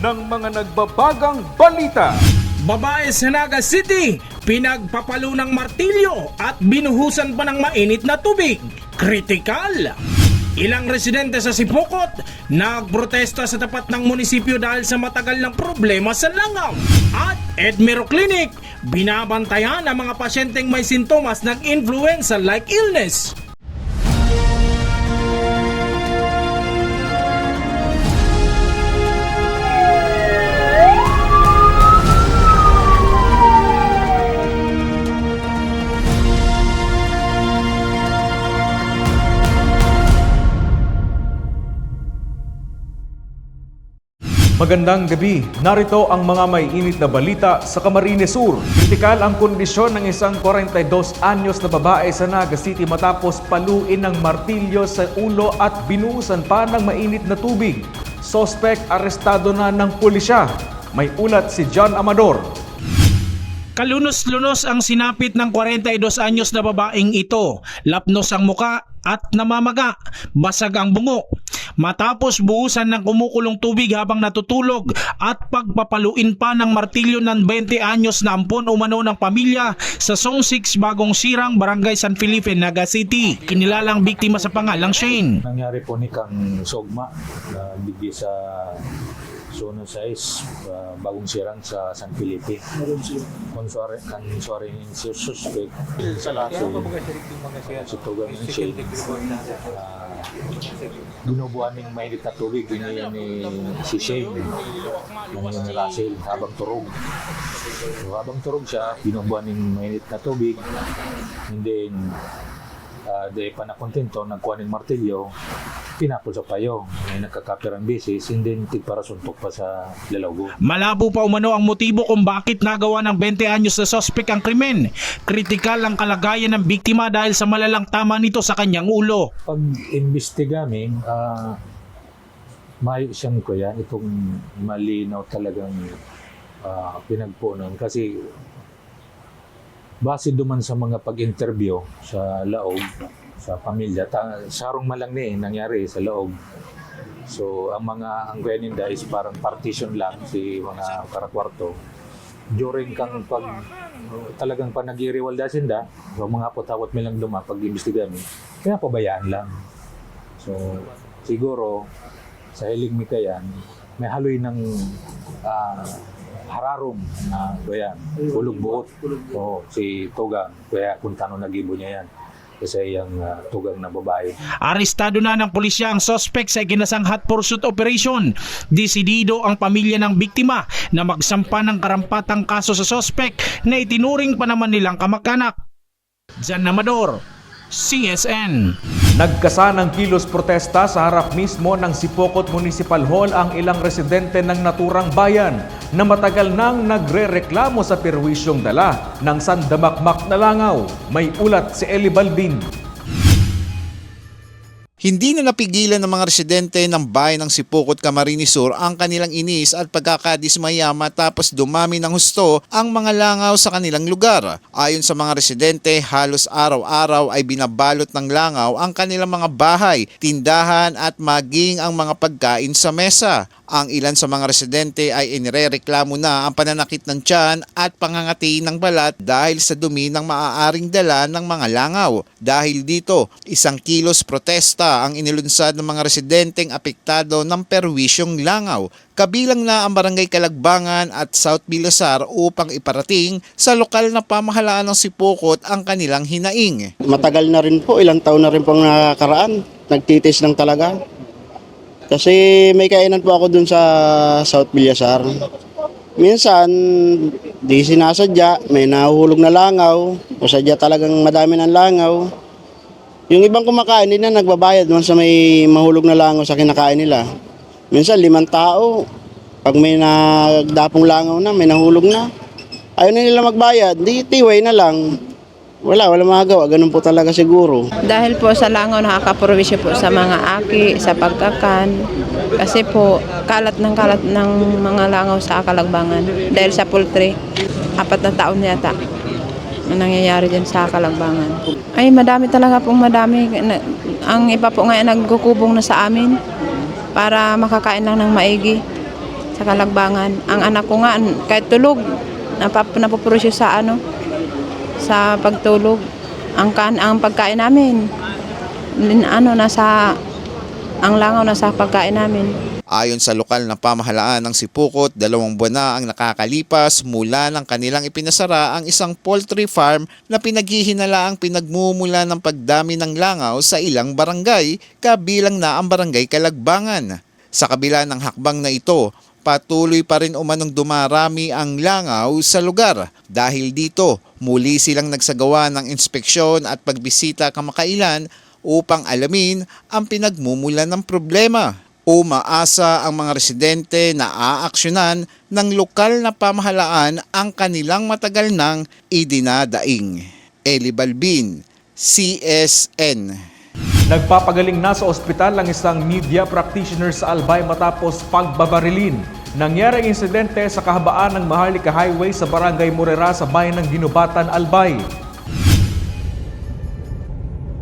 ng mga nagbabagang balita. Babae sa Naga City, pinagpapalo ng martilyo at binuhusan pa ng mainit na tubig. Kritikal! Ilang residente sa Sipokot nagprotesta sa tapat ng munisipyo dahil sa matagal ng problema sa langaw. At Edmero Clinic, binabantayan ang mga pasyenteng may sintomas ng influenza-like illness. Magandang gabi. Narito ang mga may init na balita sa Camarines Sur. Kritikal ang kondisyon ng isang 42 anyos na babae sa Naga City matapos paluin ng martilyo sa ulo at binuusan pa ng mainit na tubig. Sospek arestado na ng pulisya. May ulat si John Amador. Kalunos-lunos ang sinapit ng 42 anyos na babaeng ito. Lapnos ang muka at namamaga. Basag ang bungo. Matapos buhusan ng kumukulong tubig habang natutulog at pagpapaluin pa ng martilyo ng 20 anyos na ampon umano ng pamilya sa Zone 6 Bagong Sirang, Barangay San Felipe, Naga City. Kinilalang biktima sa pangalang Shane. nangyari po ni Kang Sogma na bigay sa zona 6 uh, bagong sirang sa San Felipe. Konsuare kan suare ni si suspect sa kaso si Tugang ng Shane uh, ginubuhan ng mainit na tubig ni, ni si Shane ng ni Russell habang turog. So, habang turog siya, ginubuhan ng mainit na tubig and then uh, de pa na kontento nagkuha ng martilyo pinapol sa payo may nagkakapir ang bisis and then tigpara suntok pa sa lalago Malabo pa umano ang motibo kung bakit nagawa ng 20 anyos na sospek ang krimen. Kritikal ang kalagayan ng biktima dahil sa malalang tama nito sa kanyang ulo. pag imbestiga min uh, mayo siyang ko yan itong malinaw talagang uh, pinagpunan kasi base duman sa mga pag-interview sa laog sa pamilya. Ta, sarong malang ni nangyari sa laog so ang mga ang ninda is parang partition lang si mga karakwarto. During kang pag talagang pa nag-iiwalda sinda so mga potawat mi lang duma pag imbestiga mi kaya pabayaan lang. So siguro sa hiling mi kayan may haloy ng ah, hararom na bayan ulog buot o si Tugang kaya kung tano nagibo niya yan kasi yung ah, Tugang na babae Arestado na ng pulisya ang sospek sa ginasang hot pursuit operation. Desidido ang pamilya ng biktima na magsampa ng karampatang kaso sa sospek na itinuring pa naman nilang kamag-anak. Jan Amador, CSN. Nagkasanang kilos protesta sa harap mismo ng Sipokot Municipal Hall ang ilang residente ng naturang bayan na matagal nang nagre-reklamo sa perwisyong dala ng sandamakmak na langaw. May ulat si Eli Balbin. Hindi na napigilan ng mga residente ng bayan ng Sipokot, Camarines Sur ang kanilang inis at pagkakadismaya matapos dumami ng husto ang mga langaw sa kanilang lugar. Ayon sa mga residente, halos araw-araw ay binabalot ng langaw ang kanilang mga bahay, tindahan at maging ang mga pagkain sa mesa. Ang ilan sa mga residente ay inirereklamo na ang pananakit ng tiyan at pangangati ng balat dahil sa dumi ng maaaring dala ng mga langaw. Dahil dito, isang kilos protesta ang inilunsad ng mga residenteng apektado ng perwisyong langaw. Kabilang na ang Barangay Kalagbangan at South Bilasar upang iparating sa lokal na pamahalaan ng Sipokot ang kanilang hinaing. Matagal na rin po, ilang taon na rin pong nakaraan. Nagtitis lang talaga. Kasi may kainan po ako dun sa South Bilyasar. Minsan, di sinasadya, may nahuhulog na langaw, o sadya talagang madami ng langaw. Yung ibang kumakain, hindi na nagbabayad man sa may mahulog na langaw sa kinakain nila. Minsan, limang tao, pag may nagdapong langaw na, may nahulog na, ayaw na nila magbayad, di tiway na lang. Wala, wala magagawa. Ganun po talaga siguro. Dahil po sa langaw nakakaprovisyo po sa mga aki, sa pagkakan. Kasi po kalat ng kalat ng mga langaw sa Kalagbangan. Dahil sa poultry, apat na taon yata ang nangyayari dyan sa Kalagbangan. Ay madami talaga pong madami. Ang iba po ngayon nagkukubong na sa amin para makakain lang ng maigi. sa kalagbangan. Ang anak ko nga, kahit tulog, napap napupurusyo sa ano, sa pagtulog. Ang, kan, ang pagkain namin, ano, nasa, ang langaw nasa pagkain namin. Ayon sa lokal na pamahalaan ng Sipukot, dalawang buwan na ang nakakalipas mula ng kanilang ipinasara ang isang poultry farm na pinaghihinala ang pinagmumula ng pagdami ng langaw sa ilang barangay, kabilang na ang barangay Kalagbangan. Sa kabila ng hakbang na ito, patuloy pa rin umanong dumarami ang langaw sa lugar. Dahil dito, muli silang nagsagawa ng inspeksyon at pagbisita kamakailan upang alamin ang pinagmumulan ng problema. Umaasa ang mga residente na aaksyonan ng lokal na pamahalaan ang kanilang matagal nang idinadaing. Eli Balbin, CSN. Nagpapagaling na sa ospital ang isang media practitioner sa Albay matapos pagbabarilin. Nangyari ang insidente sa kahabaan ng Maharlika Highway sa Barangay Morera sa bayan ng Ginubatan, Albay.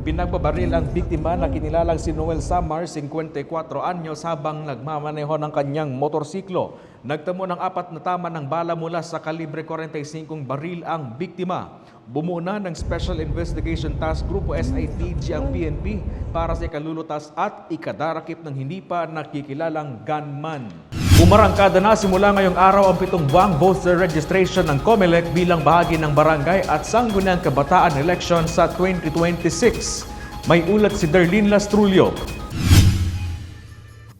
Pinagbabaril ang biktima na kinilalang si Noel Samar, 54 anyos habang nagmamaneho ng kanyang motorsiklo. Nagtamo ng apat na tama ng bala mula sa kalibre 45 baril ang biktima. Bumuna ng Special Investigation Task Group o SITG ang PNP para sa ikalulutas at ikadarakip ng hindi pa nakikilalang gunman. Umarangkada na simula ngayong araw ang pitong buwang voter registration ng COMELEC bilang bahagi ng barangay at sangguniang kabataan election sa 2026. May ulat si Darlene Lastrulio.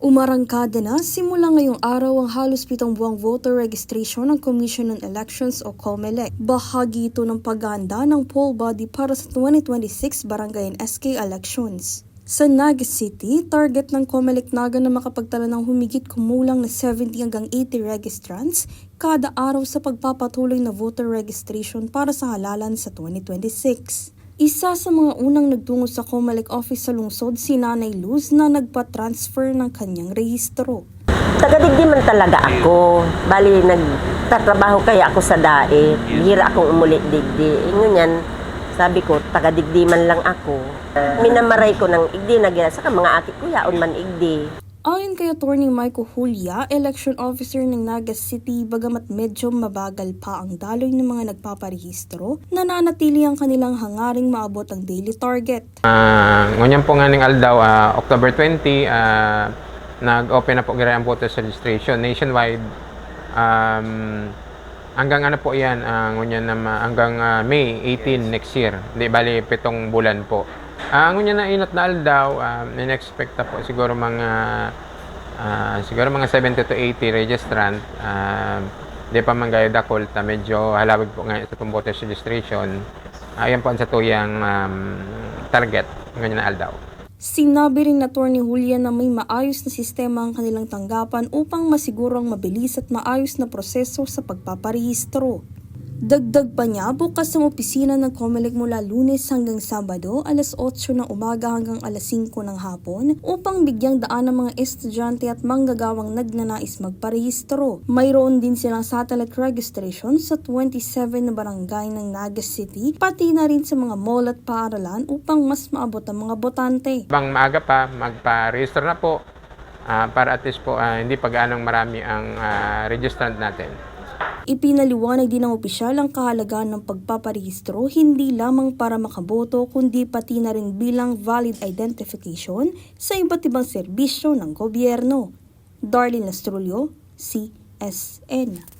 Umarangkada na simula ngayong araw ang halos pitong buwang voter registration ng Commission on Elections o COMELEC. Bahagi ito ng paghahanda ng poll body para sa 2026 Barangay and SK elections. Sa Naga City, target ng COMELEC Naga na makapagtala ng humigit kumulang na 70 hanggang 80 registrants kada araw sa pagpapatuloy na voter registration para sa halalan sa 2026. Isa sa mga unang nagtungo sa COMELEC office sa lungsod si Nanay Luz na nagpa-transfer ng kanyang rehistro. Tagadigdi man talaga ako. Bali, nagtatrabaho kaya ako sa daet. Hira akong umulit digdi. E ngunyan, sabi ko, tagadigdi man lang ako. Minamaray ko ng igdi na gina. Saka mga akit ko, yaon man igdi. Ayon kay Attorney Michael Julia, election officer ng Naga City, bagamat medyo mabagal pa ang daloy ng mga nagpaparehistro, nananatili ang kanilang hangaring maabot ang daily target. Ah, ngunyan po nga ning aldaw, ah, October 20, ah, nag-open na po gira ang voters registration nationwide. Um, hanggang ano po yan, ah, ngunyan na ma- hanggang ah, May 18 next year. Di bali, pitong bulan po. Ah, ngunyan na inot na aldaw, um, in-expect na po siguro mga ah, siguro mga 70 to 80 registrant. Um, di pa man gayo dakol ta medyo halawig po nga sa voters registration. Ayan po ang sa tuyang um, target ganyan na aldaw. Sinabi rin na Attorney Julia na may maayos na sistema ang kanilang tanggapan upang masigurong mabilis at maayos na proseso sa pagpaparehistro. Dagdag pa niya, bukas ang opisina ng COMELEC mula lunes hanggang Sabado, alas 8 ng umaga hanggang alas 5 ng hapon upang bigyang daan ng mga estudyante at manggagawang nagnanais magparehistro. Mayroon din silang satellite registration sa 27 na barangay ng Naga City, pati na rin sa mga mall at paaralan upang mas maabot ang mga botante. Bang maaga pa, magpa-register na po ah, para at least po ah, hindi pa gaanong marami ang ah, registrant natin. Ipinaliwanag din ng opisyal ang kahalagaan ng pagpaparehistro hindi lamang para makaboto kundi pati na rin bilang valid identification sa iba't ibang serbisyo ng gobyerno. Darlene Lastrulio, CSN.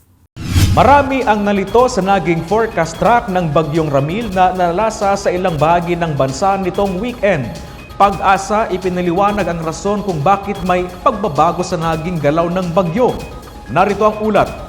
Marami ang nalito sa naging forecast track ng Bagyong Ramil na nalasa sa ilang bahagi ng bansa nitong weekend. Pag-asa, ipinaliwanag ang rason kung bakit may pagbabago sa naging galaw ng bagyo. Narito ang ulat.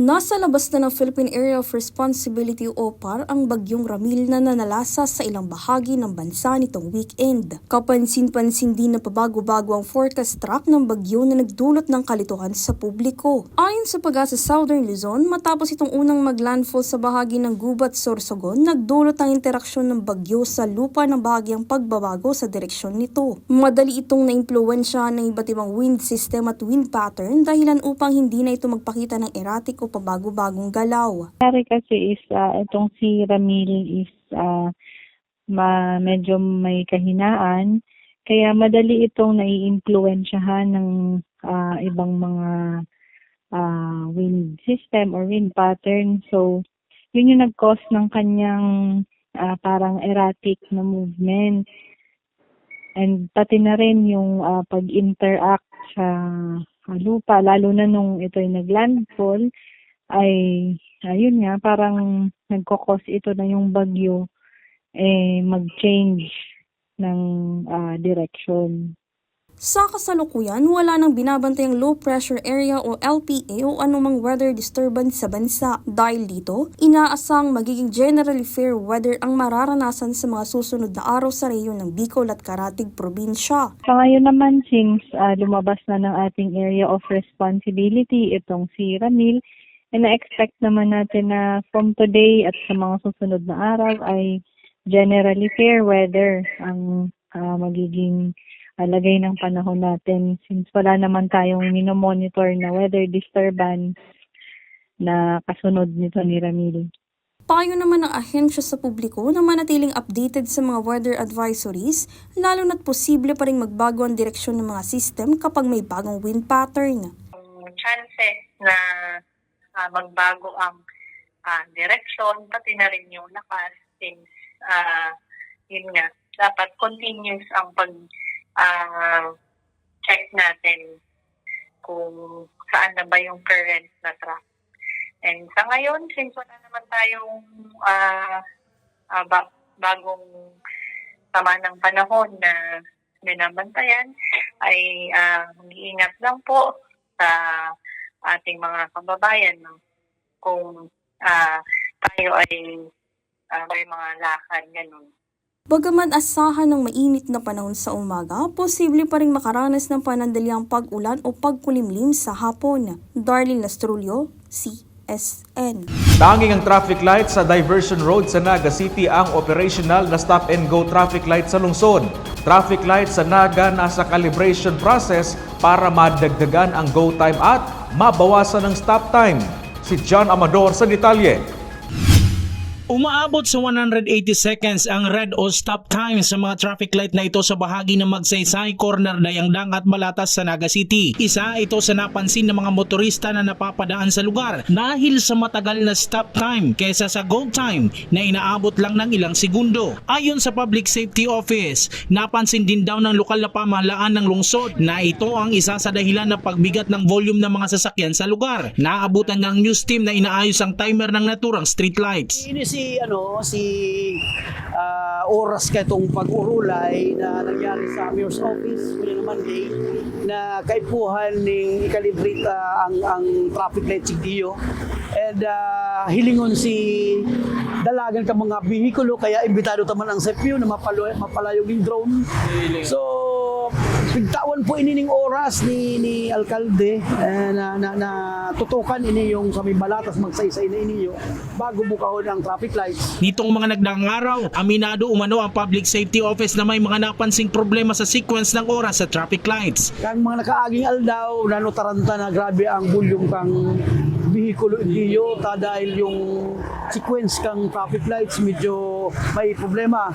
Nasa labas na ng Philippine Area of Responsibility o PAR ang bagyong Ramil na nanalasa sa ilang bahagi ng bansa nitong weekend. Kapansin-pansin din na pabago-bago ang forecast track ng bagyo na nagdulot ng kalituhan sa publiko. Ayon sa pag-asa Southern Luzon, matapos itong unang maglandfall sa bahagi ng Gubat, Sorsogon, nagdulot ang interaksyon ng bagyo sa lupa ng bahagyang pagbabago sa direksyon nito. Madali itong naimpluwensya ng iba't ibang wind system at wind pattern dahilan upang hindi na ito magpakita ng erratic o pabago-bagong galaw. nangyari kasi is ah, itong si Ramil is ah, ma, medyo may kahinaan Kaya madali itong nai-impluensyahan ng ah, ibang mga ah, wind system or wind pattern. So, yun yung nag-cause ng kanyang ah, parang erratic na movement. And pati na rin yung ah, pag-interact sa lupa, lalo na nung ito'y naglandfall, ay ayun nga, parang nagkakos ito na yung bagyo eh mag-change ng ah, direction. Sa kasalukuyan, wala nang binabantayang low pressure area o LPA o anumang weather disturbance sa bansa. Dahil dito, inaasang magiging generally fair weather ang mararanasan sa mga susunod na araw sa rehiyon ng Bicol at Karatig probinsya. Sa ngayon naman, since ah, lumabas na ng ating area of responsibility itong si Ramil, and na-expect naman natin na from today at sa mga susunod na araw ay generally fair weather ang ah, magiging lagay ng panahon natin since wala naman tayong minomonitor na weather disturbance na kasunod nito ni Ramil. Payo naman ng ahensya sa publiko na manatiling updated sa mga weather advisories, lalo na't posible pa rin magbago ang direksyon ng mga system kapag may bagong wind pattern. chances na ah, magbago ang ah, direksyon, pati na rin yung lakas since ah, yun nga, dapat continuous ang pag ah, check natin kung saan na ba yung current na track. And sa ngayon, since wala naman tayong ah, ah, ba- bagong sama ng panahon na binabantayan, ay ah, mag-iingat lang po sa ating mga kababayan no? kung ah, tayo ay ah, may mga lakad ganun. Bagaman asahan ng mainit na panahon sa umaga, posible pa rin makaranas ng panandaliang pag-ulan o pagkulimlim sa hapon. Darlene Lastrulio, CSN. Tanging ang traffic light sa Diversion Road sa Naga City ang operational na stop-and-go traffic light sa lungsod. Traffic light sa Naga nasa calibration process para madagdagan ang go time at mabawasan ang stop time. Si John Amador sa detalye. Umaabot sa 180 seconds ang red o stop time sa mga traffic light na ito sa bahagi ng Magsaysay, Corner, Dayangdang at Malatas sa Naga City. Isa ito sa napansin ng mga motorista na napapadaan sa lugar dahil sa matagal na stop time kaysa sa go time na inaabot lang ng ilang segundo. Ayon sa Public Safety Office, napansin din daw ng lokal na pamahalaan ng lungsod na ito ang isa sa dahilan ng pagbigat ng volume ng mga sasakyan sa lugar. Naabutan ng news team na inaayos ang timer ng naturang street lights. Si ano si ah, oras ka itong pag-urulay na nangyari sa mayor's office. Kuya naman day na kaipuhan ning ikalibrate ah, ang ang traffic light sigdiyo and ah, hilingon si dalagan ka mga bihikulo kaya imbitado taman ang SEPU na mapalo, mapalayog yung drone. So pigtawan po ini ning oras ni ni alkalde eh, na, na, na tutukan ini yung sa may balatas magsaysay na iniyo bago bukahon ang traffic lights Nitong mga nagdaang araw, aminado umano ang Public Safety Office na may mga napansing problema sa sequence ng oras sa traffic lights. kang mga nakaaging aldaw nanotaranta na grabe ang volume kang bihikulo indiyo ta dahil yung sequence kang traffic lights medyo may problema.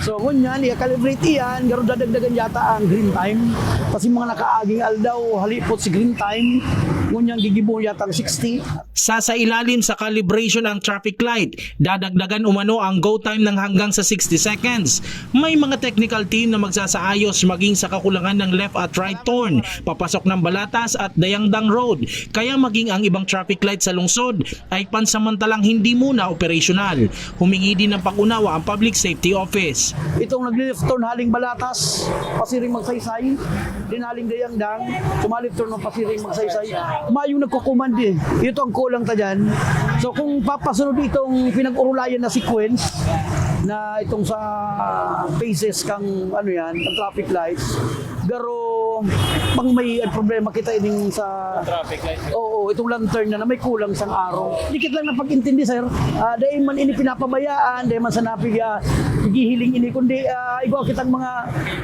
So ngunyan i-calibrate iyan garo dadagdagan yata ang green time. Kasi mga nakaaging aldaw halipot si green time ngunyan gigibo yata ang 60 Sa sa ilalim sa calibration ng traffic light, dadagdagan umano ang go time ng hanggang sa 60 seconds. May mga technical team na magsasaayos maging sa kakulangan ng left at right turn, papasok ng Balatas at Dayangdang Road. Kaya maging ang ibang traffic light sa lungsod ay pansamantalang hindi muna operational. Humingi din ng pag-unawa ang Public Safety Office. itong nag-left turn haling balatas, pasiring magsaysay, din haling dayangdang, sumalip turn ng pasiring magsaysay. Mayong nagkukuman din. Ito ang kulang ta dyan. So kung papasunod itong pinag-urulayan na sequence, na itong sa phases kang ano yan, ang traffic lights, pero pang may problema kita ining sa traffic light. Oo, itong lantern na, na may kulang sang araw. Dikit lang na pag-intindi sir. Uh, dahil man ini pinapabayaan, dahil man sa napig uh, hiling ini kundi uh, ikaw kitang mga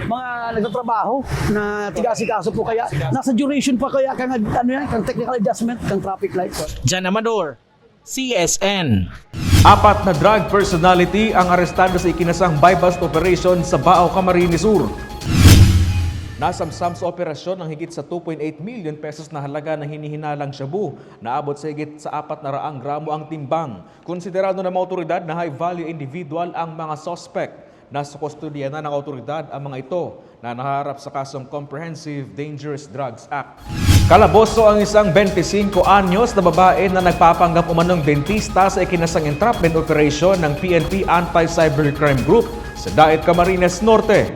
mga nagtatrabaho na tiga-asikaso po kaya nasa duration pa kaya kang ano yan, kang technical adjustment kang traffic light. Jan Amador, CSN. Apat na drug personality ang arestado sa ikinasang buy-bust operation sa Bao, Camarines Sur. Nasamsam sa operasyon ng higit sa 2.8 million pesos na halaga ng hinihinalang shabu na abot sa higit sa 400 gramo ang timbang. Konsiderado ng mga otoridad na high-value individual ang mga suspect. Nasa kustodiya na ng otoridad ang mga ito na naharap sa kasong Comprehensive Dangerous Drugs Act. Kalaboso ang isang 25 anyos na babae na nagpapanggap umanong dentista sa ikinasang entrapment operation ng PNP Anti-Cybercrime Group sa Daet Camarines Norte.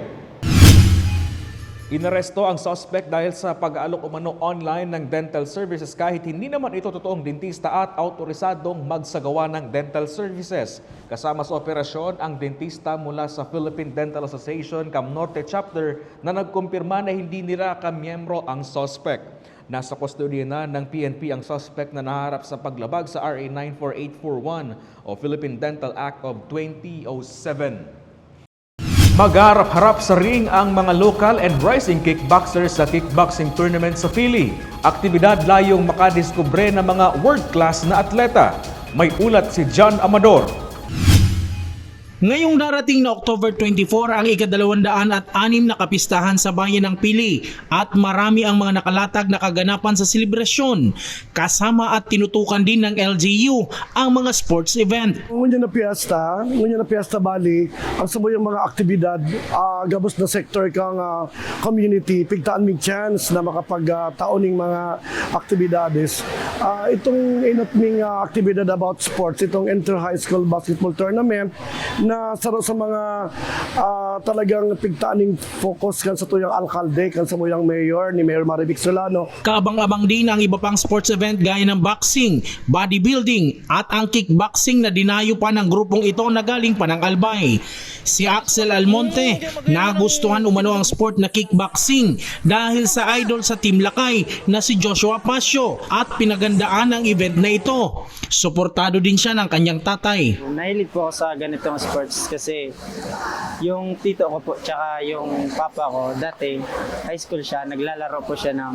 Inaresto ang suspect dahil sa pag-aalok umano online ng dental services kahit hindi naman ito totoong dentista at autorisadong magsagawa ng dental services. Kasama sa operasyon ang dentista mula sa Philippine Dental Association Cam Norte Chapter na nagkumpirma na hindi nila kamiyembro ang suspect. Nasa kustodiya na ng PNP ang suspect na naharap sa paglabag sa RA 94841 o Philippine Dental Act of 2007. Magharap-harap sa ring ang mga local and rising kickboxers sa kickboxing tournament sa Philly. Aktibidad layong makadiskubre ng mga world-class na atleta. May ulat si John Amador. Ngayong darating na October 24 ang ikadalawandaan at anim na kapistahan sa bayan ng Pili at marami ang mga nakalatag na kaganapan sa selebrasyon. Kasama at tinutukan din ng LGU ang mga sports event. Ngunyan na piyesta, ngunyan na piyesta Bali, ang samoyang mga aktibidad, ah, gabos na sector kang ah, community, pigtaan mig chance na makapagtaoning mga aktibidades. Ah, itong inot ming ah, aktibidad about sports, itong inter-high school basketball tournament, na saro sa mga ah, talagang pigtaaning focus kan sa tuyang alkalde, kan sa muyang mayor, ni Mayor Marivic Solano, Kaabang-abang din ang iba pang sports event gaya ng boxing, bodybuilding at ang kickboxing na dinayo pa ng grupong ito na galing pa ng Albay. Si Axel Almonte nagustuhan umano ang sport na kickboxing dahil sa idol sa Team Lakay na si Joshua Pasio at pinagandaan ang event na ito. Suportado din siya ng kanyang tatay. Nahilig po ako sa ganitong sports kasi yung tito ko po tsaka yung papa ko dati high school siya, naglalaro po siya ng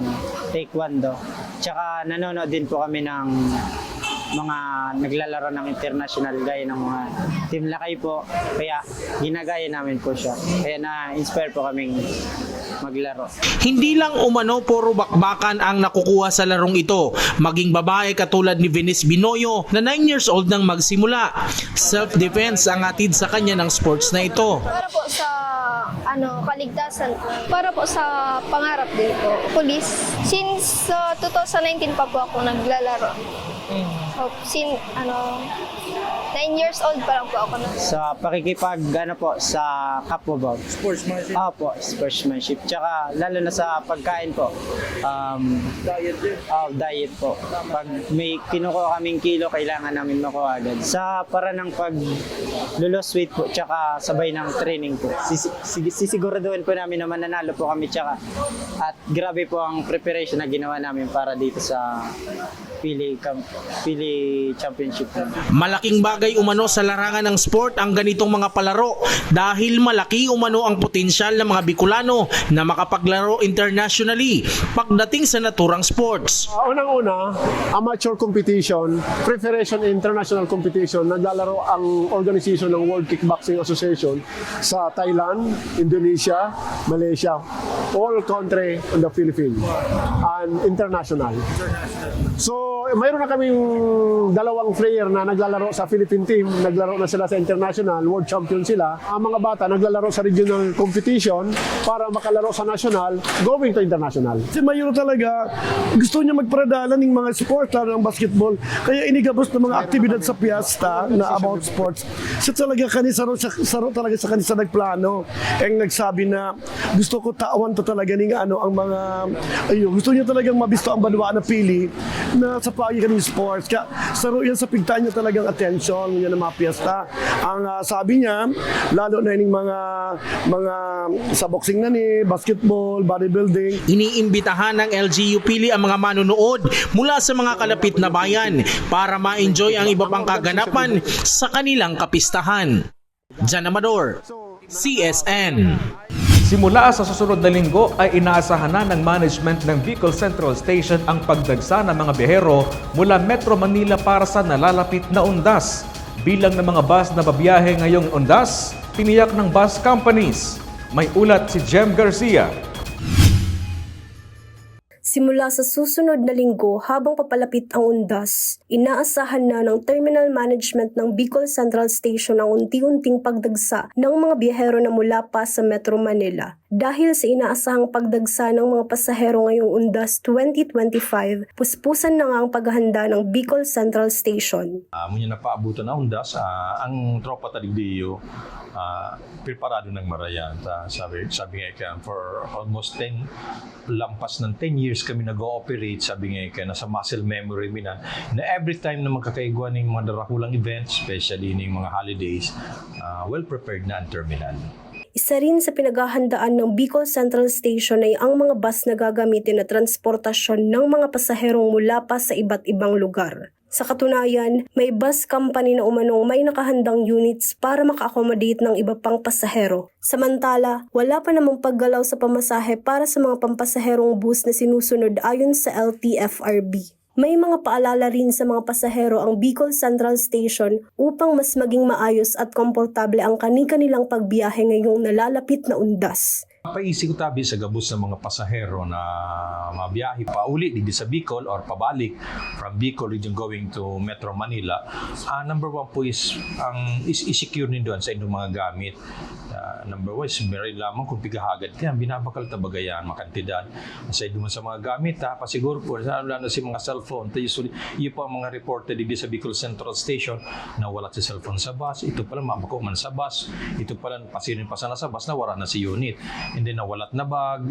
taekwondo. Tsaka nanonood din po kami ng mga naglalaro ng international gaya ng mga team lakay po. Kaya ginagaya namin po siya. Kaya na-inspire po kaming maglaro. Hindi lang umano puro bakbakan ang nakukuha sa larong ito, maging babae katulad ni Venice Binoyo na 9 years old nang magsimula. Self-defense ang atid sa kanya ng sports na ito. Para po sa ano, kaligtasan po. Para po sa pangarap din po. Police. Since uh, 2019 pa po ako naglalaro. So, sin, ano, 9 years old pa lang po ako na. Sa pakikipag ano po sa kapwa ba? Sportsmanship. Opo, sportsmanship. Tsaka lalo na sa pagkain po. Um, diet din. Oh, diet po. Pag may kinukuha kaming kilo, kailangan namin makuha agad. Sa para ng pag lulos weight po, tsaka sabay ng training po. Sis- sig- sisiguraduhin po namin na mananalo po kami tsaka at grabe po ang preparation na ginawa namin para dito sa Pili, Pili Championship. Malaking bagay umano sa larangan ng sport ang ganitong mga palaro dahil malaki umano ang potensyal ng mga Bicolano na makapaglaro internationally pagdating sa naturang sports. Uh, Unang-una, amateur competition, preparation international competition, naglalaro ang organization ng World Kickboxing Association sa Thailand, Indonesia, Malaysia, all country in the Philippines, and international. So, mayroon na kaming dalawang player na naglalaro sa Philippine team, naglaro na sila sa international, world champion sila. Ang mga bata naglalaro sa regional competition para makalaro sa national, going to international. Si Mayor talaga, gusto niya magparadala ng mga sport, ng basketball. Kaya inigabos ng mga aktibidad sa piyesta na about sports. Siya talaga kanisa siya, saro talaga sa kanisa nagplano. Ang nagsabi na gusto ko tawan to talaga ng ano ang mga ayun, gusto niya talagang mabisto ang banwa na pili na sa pagi kaning sports. Kaya saro yan sa pigtaan niya talagang attention yan ng mga piyesta. Ang ah, sabi niya, lalo na yung mga mga sa boxing na ni, basketball, bodybuilding, Iniimbitahan ng LGU Pili ang mga manonood mula sa mga kalapit na bayan para ma-enjoy ang iba pang kaganapan sa kanilang kapistahan. Jan Amador, CSN. Simula sa susunod na linggo ay inaasahan na ng management ng Bicol Central Station ang pagdagsa ng mga biyahero mula Metro Manila para sa nalalapit na undas. Bilang ng mga bus na babiyahe ngayong undas, tiniyak ng bus companies. May ulat si Jem Garcia. Simula sa susunod na linggo habang papalapit ang undas, inaasahan na ng terminal management ng Bicol Central Station ang unti-unting pagdagsa ng mga biyahero na mula pa sa Metro Manila. Dahil sa inaasahang pagdagsa ng mga pasahero ngayong undas 2025, puspusan na nga ang paghahanda ng Bicol Central Station. Uh, muna na paabutan na undas, ah, ang tropa taligdiyo, uh, preparado ng marayan. Ta, sabi, sabi nga ika, for almost 10, lampas ng 10 years kami nag-ooperate, sabi nga ika, nasa muscle memory mi na, na every time na magkakaigwa ng mga darakulang events, especially ng mga holidays, ah, well prepared na ang terminal. Isa rin sa pinaghahandaan ng Bicol Central Station ay ang mga bus na gagamitin na transportasyon ng mga pasaherong mula pa sa iba't ibang lugar. Sa katunayan, may bus company na umanong may nakahandang units para maka-accommodate ng iba pang pasahero. Samantala, wala pa namang paggalaw sa pamasahe para sa mga pampasaherong bus na sinusunod ayon sa LTFRB. May mga paalala rin sa mga pasahero ang Bicol Central Station upang mas maging maayos at komportable ang kani-kanilang pagbiyahe ngayong nalalapit na undas. Paisip ko tabi sa gabos ng mga pasahero na mabiyahe pa uli di sa Bicol or pabalik from Bicol region going to Metro Manila. Ah, number one po is ang is i-secure din doon sa inyong mga gamit. Ah, number one is meron lamang kung pigahagad ka, binabakal tabagayan, makantidad. Sa mo sa mga gamit, ha, pasiguro po, lalo na si mga cellphone. Ito usually, yun po ang mga reported di sa Bicol Central Station na wala si cellphone sa bus. Ito pala, mabako sa bus. Ito pala, pasirin pa sana sa bus na wala na si unit. Then nawalat na bag,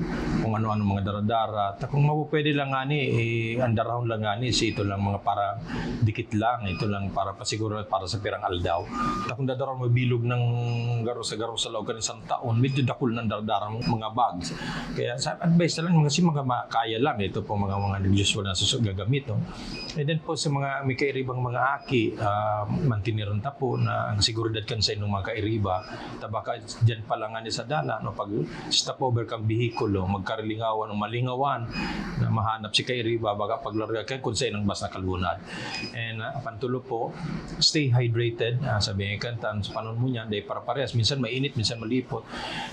kung ano-ano mga daradara. Ta kung mapupwede lang nga ni, eh, andarahon lang nga ni, si ito lang mga para dikit lang, ito lang para pasiguro para sa pirang aldaw. Ta kung dadarahon mo bilog ng garo sa garo sa loob ng isang taon, medyo dakul ng daradara mga bags. Kaya sa advice na lang, mga si mga kaya lang, ito po mga mga usual na susunod gagamit. No? And then po sa mga may kairibang mga aki, uh, mantiniran ta po na ang seguridad kan sa inyong mga kairiba, tabaka dyan pa lang sa dala, no? pag stop over kang bihikulo, magkarilingawan o malingawan, na mahanap si kairiba, baga paglarga ka kung sa inyong bas na kalunad. And uh, pantulo po, stay hydrated, uh, sabi nga kan, sa panon mo niyan, dahil para parehas, minsan mainit, minsan malipot.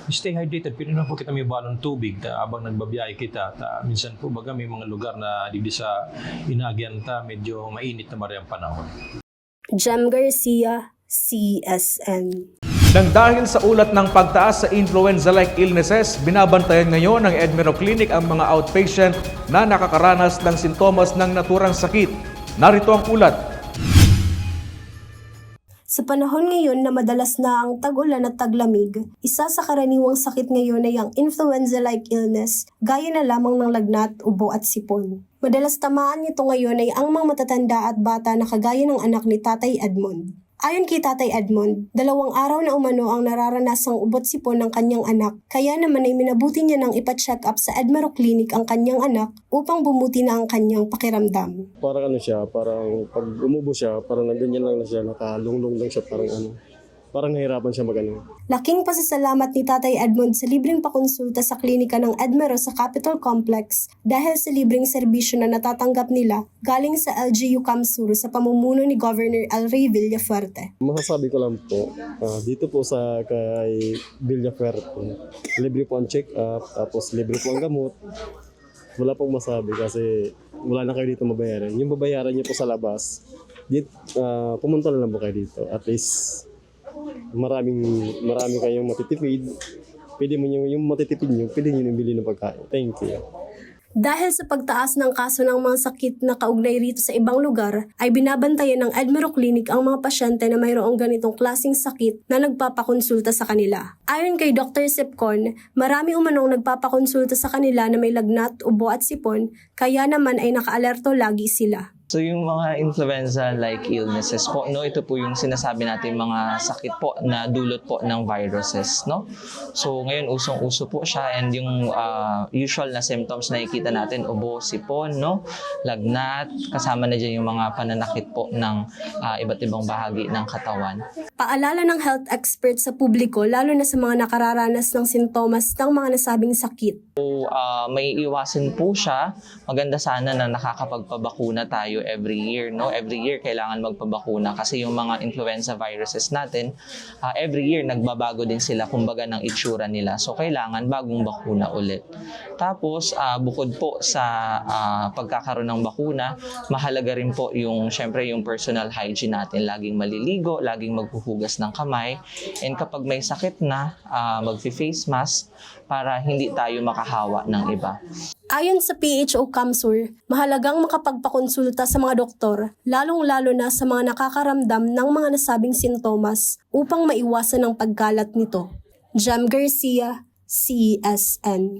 Stay hydrated, pero po kita may balong tubig, ta, abang nagbabiyahe kita, ta, minsan po baga may mga lugar na di sa inagyan ta, medyo mainit na mariyang panahon. Jem Garcia, CSN. Nang dahil sa ulat ng pagtaas sa influenza-like illnesses, binabantayan ngayon ng Edmero Clinic ang mga outpatient na nakakaranas ng sintomas ng naturang sakit. Narito ang ulat. Sa panahon ngayon na madalas na ang tag-ulan at taglamig, isa sa karaniwang sakit ngayon ay ang influenza-like illness, gaya na lamang ng lagnat, ubo at sipon. Madalas tamaan nito ngayon ay ang mga matatanda at bata na kagaya ng anak ni Tatay Edmond. Ayon kay Tatay Edmond, dalawang araw na umano ang nararanasang ubot sipon ng kanyang anak, kaya naman ay minabuti niya nang ipa-check up sa Edmero Clinic ang kanyang anak upang bumuti na ang kanyang pakiramdam. Parang ano siya, parang pag umubo siya, parang nandun lang na siya, nakalunglong lang siya, parang ano, parang nahirapan siya magano. Laking pasasalamat ni Tatay Edmond sa libreng pakonsulta sa klinika ng Edmero sa Capitol Complex dahil sa libreng serbisyo na natatanggap nila galing sa LGU Kamsur sa pamumuno ni Governor El Rey Villafuerte. Masasabi ko lang po, ah, dito po sa kay Villafuerte, libre po ang check-up, tapos libre po ang gamot. Wala pong masabi kasi wala na kayo dito mabayaran. Yung babayaran niyo po sa labas, dit, ah, pumunta na lang po kayo dito. At least maraming marami kayong matitipid. Pwede mo yung, yung matitipid nyo, pwede nyo nang bili ng pagkain. Thank you. Dahil sa pagtaas ng kaso ng mga sakit na kaugnay rito sa ibang lugar, ay binabantayan ng Edmero Clinic ang mga pasyente na mayroong ganitong klasing sakit na nagpapakonsulta sa kanila. Ayon kay Dr. Sipcon, marami umanong nagpapakonsulta sa kanila na may lagnat, ubo at sipon, kaya naman ay nakaalerto lagi sila. So yung mga influenza-like illnesses po, no, ito po yung sinasabi natin mga sakit po na dulot po ng viruses, no? So ngayon usong-uso po siya and yung uh, usual na symptoms na nakikita natin, ubo, sipon, no? Lagnat, kasama na dyan yung mga pananakit po ng uh, iba't ibang bahagi ng katawan. Paalala ng health expert sa publiko lalo na sa mga nakararanas ng sintomas ng mga nasabing sakit. So uh, may iwasin po siya. Maganda sana na nakakapagpabakuna tayo every year, no? Every year kailangan magpabakuna kasi yung mga influenza viruses natin, ah, every year nagbabago din sila kumbaga ng itsura nila. So kailangan bagong bakuna ulit. Tapos ah, bukod po sa ah, pagkakaroon ng bakuna, mahalaga rin po yung syempre yung personal hygiene natin, laging maliligo, laging maghuhugas ng kamay. And kapag may sakit na, ah, magfi-face mask para hindi tayo makahawa ng iba. Ayon sa PHO Kamsur, mahalagang makapagpakonsulta sa mga doktor, lalong-lalo na sa mga nakakaramdam ng mga nasabing sintomas upang maiwasan ang pagkalat nito. Jam Garcia, CSN.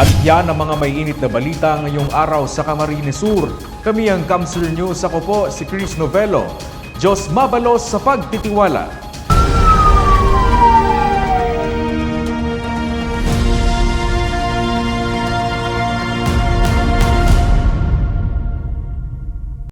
At yan ang mga may init na balita ngayong araw sa Camarines Sur. Kami ang Kamsur News. Ako po si Chris Novello. Diyos mabalos sa pagtitiwala.